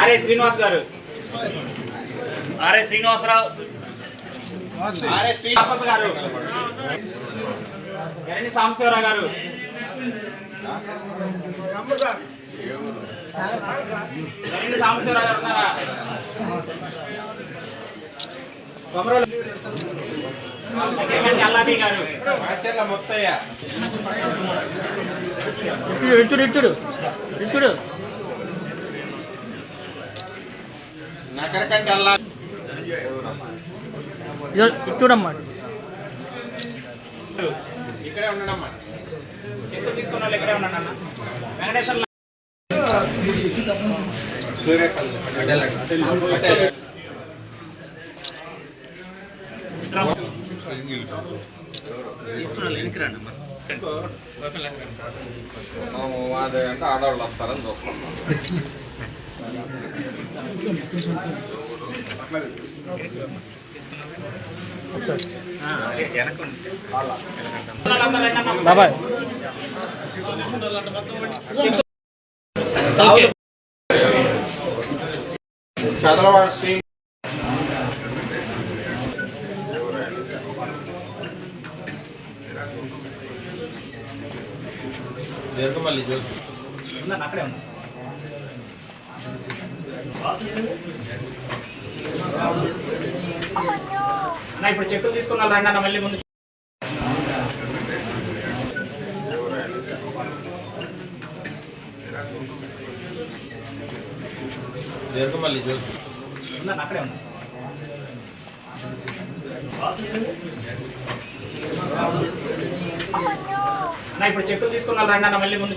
RA Srinivas గారు. RS Srinivasarao. RA Srinivasa గారు. గరణి సాంబశివరావు గారు. గరణి సాంబశివరావు గారు ఉన్నారా? కొమరోలు. ఎక్కడికండి అల్లాబీ గారు. మాచర్ల ముత్తయ్య? ఇచ్చుడు ఇచ్చుడు. ఇచ్చుడు. ఇచ్చుడమ్మా ఇక్కడే ఉండడమ్మా. చెట్టు తీసుకున్న వాళ్ళు ఇక్కడే ఉన్నాడు అన్న. వెంకటేశ్వర సూర్యపల్లి ఆడవాళ్ళు వస్తారని చూస్తున్నాం. బాబాయ్ చదలవాడ దీర్ఘమల్లి జోసి అక్కడే ఉంది అన్న ఇప్పుడు చెక్కులు తీసుకున్న వాళ్ళు రండి అన్న మళ్ళీ ముందు జోసి ఉందన్న అక్కడే అన్న ఇప్పుడు చెక్కులు తీసుకున్న వాళ్ళు రండి అన్న మళ్ళీ ముందు